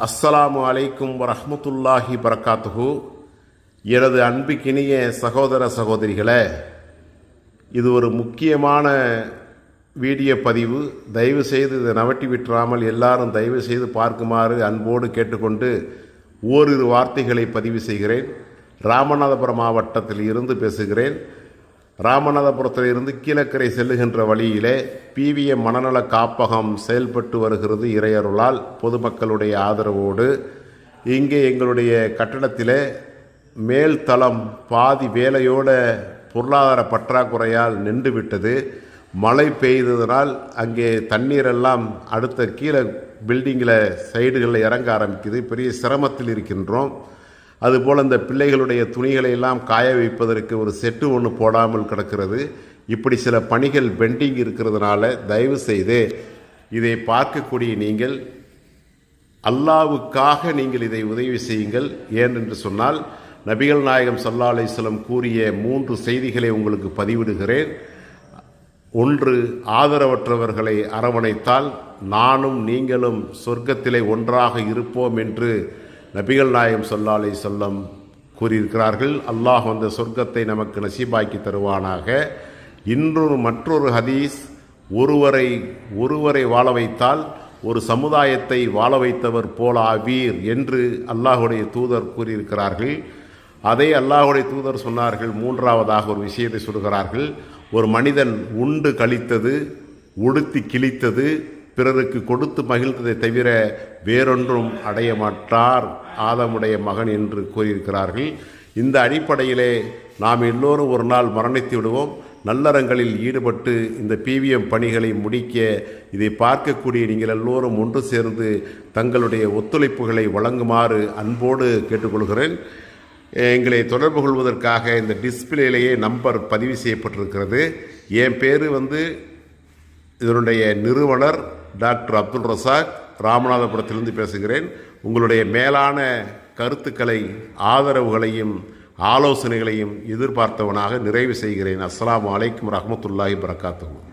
அஸ்ஸலாமு அலைக்கும் வரஹ்மத்துல்லாஹி பரக்காத்துஹு எனது அன்புக்கினிய சகோதர சகோதரிகளே இது ஒரு முக்கியமான வீடியோ பதிவு. தயவு செய்து இதை நவட்டி விட்டுறாமல் எல்லாரும் தயவு செய்து பார்க்குமாறு அன்போடு கேட்டுக்கொண்டு ஓரிரு வார்த்தைகளை பதிவு செய்கிறேன். ராமநாதபுரம் மாவட்டத்தில் இருந்து பேசுகிறேன். ராமநாதபுரத்தில் இருந்து கீழக்கரை செல்லுகின்ற வழியிலே பிவிஎம் மனநல காப்பகம் செயல்பட்டு வருகிறது இறையருளால் பொதுமக்களுடைய ஆதரவோடு. இங்கே எங்களுடைய கட்டடத்திலே மேல் தளம் பாதி வேலையோட பொருளாதார பற்றாக்குறையால் நின்று விட்டது மழை பெய்ததனால் அங்கே தண்ணீரெல்லாம் அடுத்த கீழே பில்டிங்கில் சைடுகளில் இறங்க ஆரம்பிக்குது. பெரிய சிரமத்தில் இருக்கின்றோம். அதுபோல் இந்த பிள்ளைகளுடைய துணிகளை எல்லாம் காய வைப்பதற்கு ஒரு செட்டு ஒன்று போடாமல் கிடக்கிறது. இப்படி சில பணிகள் பெண்டிங் இருக்கிறதுனால தயவு செய்து இதை பார்க்கக்கூடிய நீங்கள் அல்லாவுக்காக நீங்கள் இதை உதவி செய்யுங்கள். ஏனென்று சொன்னால் நபிகள் நாயகம் சல்லா அலிஸ்லம் கூறிய மூன்று செய்திகளை உங்களுக்கு பதிவிடுகிறேன். ஒன்று ஆதரவற்றவர்களை அரவணைத்தால் நானும் நீங்களும் சொர்க்கத்திலே ஒன்றாக இருப்போம் என்று நபிகள் நாயம் சொல்லாலே சொல்லம் கூறியிருக்கிறார்கள் அல்லாஹ் அந்த சொர்க்கத்தை நமக்கு நசீபாக்கி தருவானாக. இன்னொரு மற்றொரு ஹதீஸ் ஒருவரை ஒருவரை வாழ வைத்தால் ஒரு சமுதாயத்தை வாழ வைத்தவர் போல ஆவீர் என்று அல்லாஹுடைய தூதர் கூறியிருக்கிறார்கள். அதை அல்லாஹுடைய தூதர் சொன்னார்கள். மூன்றாவதாக ஒரு விஷயத்தை சொல்கிறார்கள். ஒரு மனிதன் உண்டு கழித்தது உடுத்தி கிழித்தது பிறருக்கு கொடுத்து மகிழ்ந்ததை தவிர வேறொன்றும் அடைய மாட்டார் ஆதமுடைய மகன் என்று கூறியிருக்கிறார்கள். இந்த அடிப்படையிலே நாம் எல்லோரும் ஒரு நாள் மரணித்து விடுவோம். நல்லறங்களில் ஈடுபட்டு இந்த பிவிஎம் பணிகளை முடிக்க இதை பார்க்கக்கூடிய நீங்கள் எல்லோரும் ஒன்று சேர்ந்து தங்களுடைய ஒத்துழைப்புகளை வழங்குமாறு அன்போடு கேட்டுக்கொள்கிறேன். எங்களை தொடர்பு கொள்வதற்காக இந்த டிஸ்பிளேலேயே நம்பர் பதிவு செய்யப்பட்டிருக்கிறது. என் பேர் வந்து இதனுடைய நிறுவனர் டாக்டர் அப்துல் ரசாக் ராமநாதபுரத்திலிருந்து பேசுகிறேன். உங்களுடைய மேலான கருத்துக்களை ஆதரவுகளையும் ஆலோசனைகளையும் எதிர்பார்த்தவனாக நிறைவு செய்கிறேன். அஸ்லாம் அலைக்கும் ரஹமத்துல்லாஹி வரகாத்துஹு